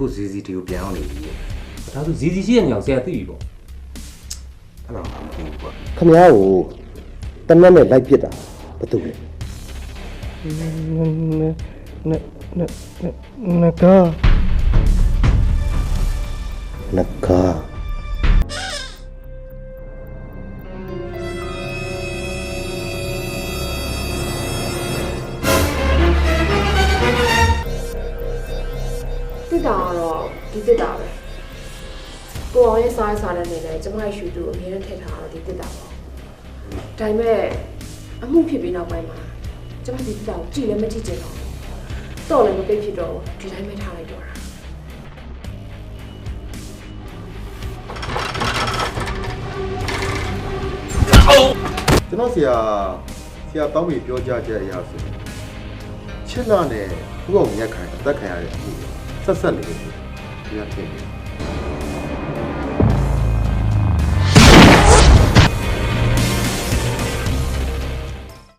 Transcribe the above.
အခုဇီဇီတီကိုပြန်အောင်နေပြီဒါဆိုဇီဇီရှိတဲ့ညောင်ဆရာသိပြီပေါ့အဲ့တော့မသိဘူးကွာခမ ्या ကိုတနက်နဲ့လိုက်ပစ်တာဘာတူလဲနနနကာနကာ တစ်တာကတော့ဒီတစ်တာပဲကိုအောင်ရဲ့စားရစားတဲ့နေနဲ့ကျမရဲ့ရှူတူအမြဲတမ်းထည့်ထားတာတော့ဒီတစ်တာပေါ့ဒါပေမဲ့အမှုဖြစ်ပြီးနောက်ပိုင်းမှာကျမဒီတစ်တာကိုကြည့်လည်းမကြည့်ချင်တော့ဘူးတော့လည်းမပိတ်ဖြစ်တော့ဘူးဒီတိုင်းပဲထားလိုက်တော့တာကျွန်တော်ဆရာဆရာတောင်းပြီးပြောကြချက်အရာဆိုရင်ချစ်လာနဲ့ဘုအောင်မြတ်ခံအသက်ခံရတဲ့အမှု ဆက်ဆက်နေလို့ဒီကဖြစ်နေ